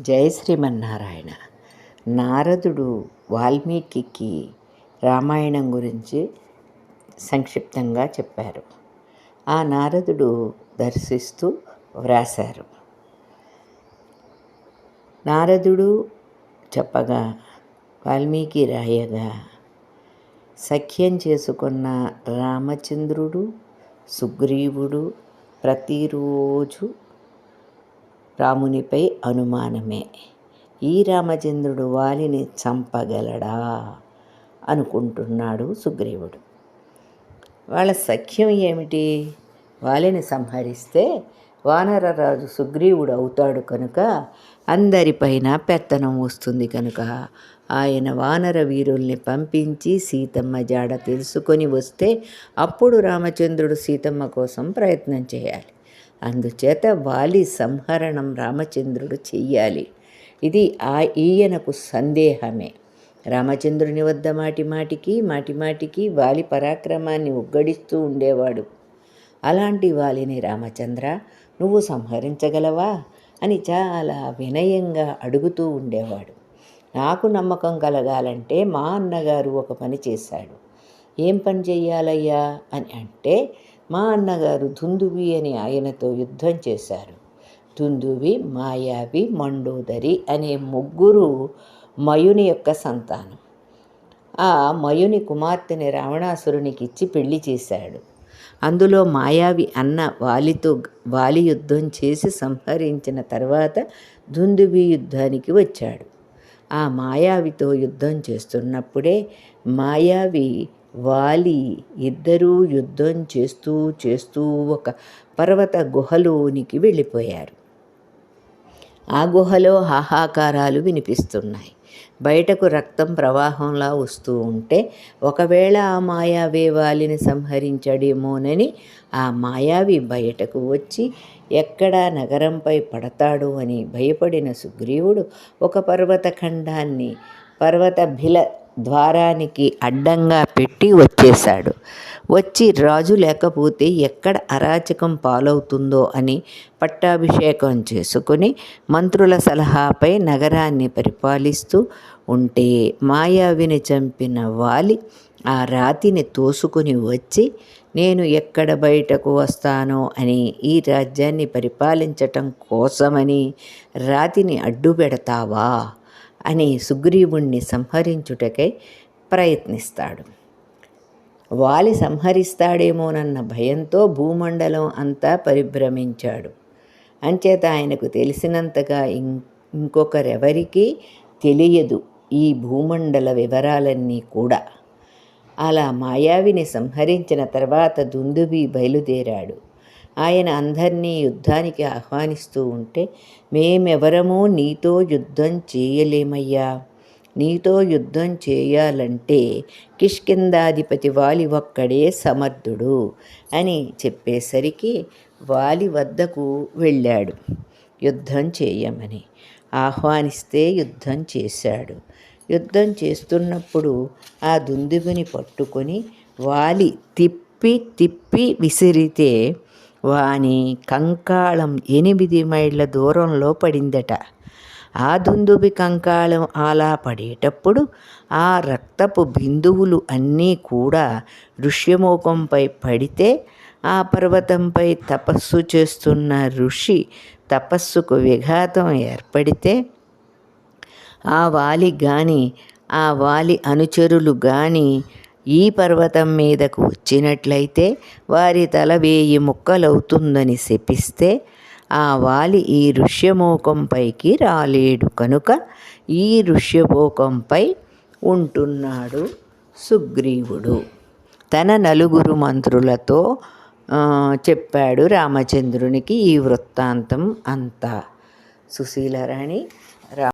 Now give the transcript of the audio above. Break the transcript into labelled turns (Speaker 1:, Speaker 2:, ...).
Speaker 1: జయ శ్రీమన్నారాయణ. నారదుడు వాల్మీకి రామాయణం గురించి సంక్షిప్తంగా చెప్పారు. ఆ నారదుడు దర్శిస్తూ వ్రాసారు నారదుడు చెప్పగా వాల్మీకి రాయగా సఖ్యం చేసుకున్న రామచంద్రుడు సుగ్రీవుడు ప్రతిరోజు రామునిపై అనుమానమే. ఈ రామచంద్రుడు వాలిని చంపగలడా? అనుకుంటున్నాడు సుగ్రీవుడు. వాళ్ళ సఖ్యం ఏమిటి? వాలిని సంహరిస్తే వానరరాజు సుగ్రీవుడు అవుతాడు కనుక అందరిపైన పెత్తనం వస్తుంది కనుక. ఆయన వానర వీరుల్ని పంపించి సీతమ్మ జాడ తెలుసుకొని వస్తే అప్పుడు రామచంద్రుడు సీతమ్మ కోసం ప్రయత్నం చేయాలి. అందుచేత వాలి సంహరణం రామచంద్రుడు చెయ్యాలి. ఇది ఆ ఈయనకు సందేహమే. రామచంద్రుని వద్ద మాటి మాటికి మాటి మాటికి వాలి పరాక్రమాన్ని ఉగ్గడిస్తూ ఉండేవాడు. అలాంటి వాలిని రామచంద్ర నువ్వు సంహరించగలవా? అని చాలా వినయంగా అడుగుతూ ఉండేవాడు. నాకు నమ్మకం కలగాలంటే మా అన్నగారు ఒక పని చేశాడు ఏం పని చెయ్యాలయ్యా? అని అంటే మా అన్నగారు దుందువి అని ఆయనతో యుద్ధం చేశారు. దుందువి మాయావి మండోదరి అనే ముగ్గురు మయుని యొక్క సంతానం. ఆ మయుని కుమార్తెని రావణాసురునికి ఇచ్చి పెళ్ళి చేశాడు. అందులో మాయావి అన్న వాలితో వాలి యుద్ధం చేసి సంహరించిన తర్వాత ధుందువి యుద్ధానికి వచ్చాడు. ఆ మాయావితో యుద్ధం చేస్తున్నప్పుడే మాయావి వాలి. ఇద్దరూ యుద్ధం చేస్తూ చేస్తూ ఒక పర్వత గుహలోనికి వెళ్ళిపోయారు. ఆ గుహలో హాహాకారాలు వినిపిస్తున్నాయి. బయటకు రక్తం ప్రవాహంలా వస్తూ ఉంటే ఒకవేళ ఆ మాయావి వాలిని సంహరించడేమోనని ఆ మాయావి బయటకు వచ్చి ఎక్కడా నగరంపై పడతాడు అని భయపడిన సుగ్రీవుడు ఒక పర్వత ఖండాన్ని పర్వత భిల ద్వారానికి అడ్డంగా పెట్టి వచ్చేశాడు. వచ్చి రాజు లేకపోతే ఎక్కడ అరాచకం పాలవుతుందో అని పట్టాభిషేకం చేసుకుని మంత్రుల సలహాపై నగరాన్ని పరిపాలిస్తూ ఉంటే మాయావిని చంపిన వాలి ఆ రాతిని తోసుకుని వచ్చి నేను ఎక్కడ బయటకు వస్తానో అని ఈ రాజ్యాన్ని పరిపాలించటం కోసమని రాతిని అడ్డు పెడతావా అని సుగ్రీవుణ్ణి సంహరించుటకై ప్రయత్నిస్తాడు. వాలి సంహరిస్తాడేమోనన్న భయంతో భూమండలం అంతా పరిభ్రమించాడు. అంచేత ఆయనకు తెలిసినంతగా ఇం ఇంకొకరెవరికీ తెలియదు ఈ భూమండల వివరాలన్నీ కూడా. అలా మాయావిని సంహరించిన తర్వాత దుందుబి బయలుదేరాడు. ఆయన అందరినీ యుద్ధానికి ఆహ్వానిస్తూ ఉంటే మేమెవరమూ నీతో యుద్ధం చేయలేమయ్యా. నీతో యుద్ధం చేయాలంటే కిష్కిందాధిపతి వాలి ఒక్కడే సమర్థుడు అని చెప్పేసరికి వాలి వద్దకు వెళ్ళాడు. యుద్ధం చేయమని. ఆహ్వానిస్తే యుద్ధం చేశాడు. యుద్ధం చేస్తున్నప్పుడు ఆ దుందుగుని పట్టుకొని వాలి తిప్పి తిప్పి విసిరితే వాని కంకాళం ఎనిమిది మైళ్ళ దూరంలో పడిందట. ఆ దుందుబి కంకాళం అలా పడేటప్పుడు ఆ రక్తపు బిందువులు అన్నీ కూడా ఋష్యమూకంపై పడితే ఆ పర్వతంపై తపస్సు చేస్తున్న ఋషి తపస్సుకు విఘాతం ఏర్పడితే ఆ వాలి గాని ఆ వాలి అనుచరులు గాని ఈ పర్వతం మీదకు వచ్చినట్లయితే వారి తల వేయి ముక్కలవుతుందని శపిస్తే ఆ వాలి ఈ ఋష్యమోకంపైకి రాలేడు కనుక ఈ ఋష్యమోకంపై ఉంటున్నాడు సుగ్రీవుడు. తన నలుగురు మంత్రులతో చెప్పాడు రామచంద్రునికి ఈ వృత్తాంతం అంతా. సుశీలరాణి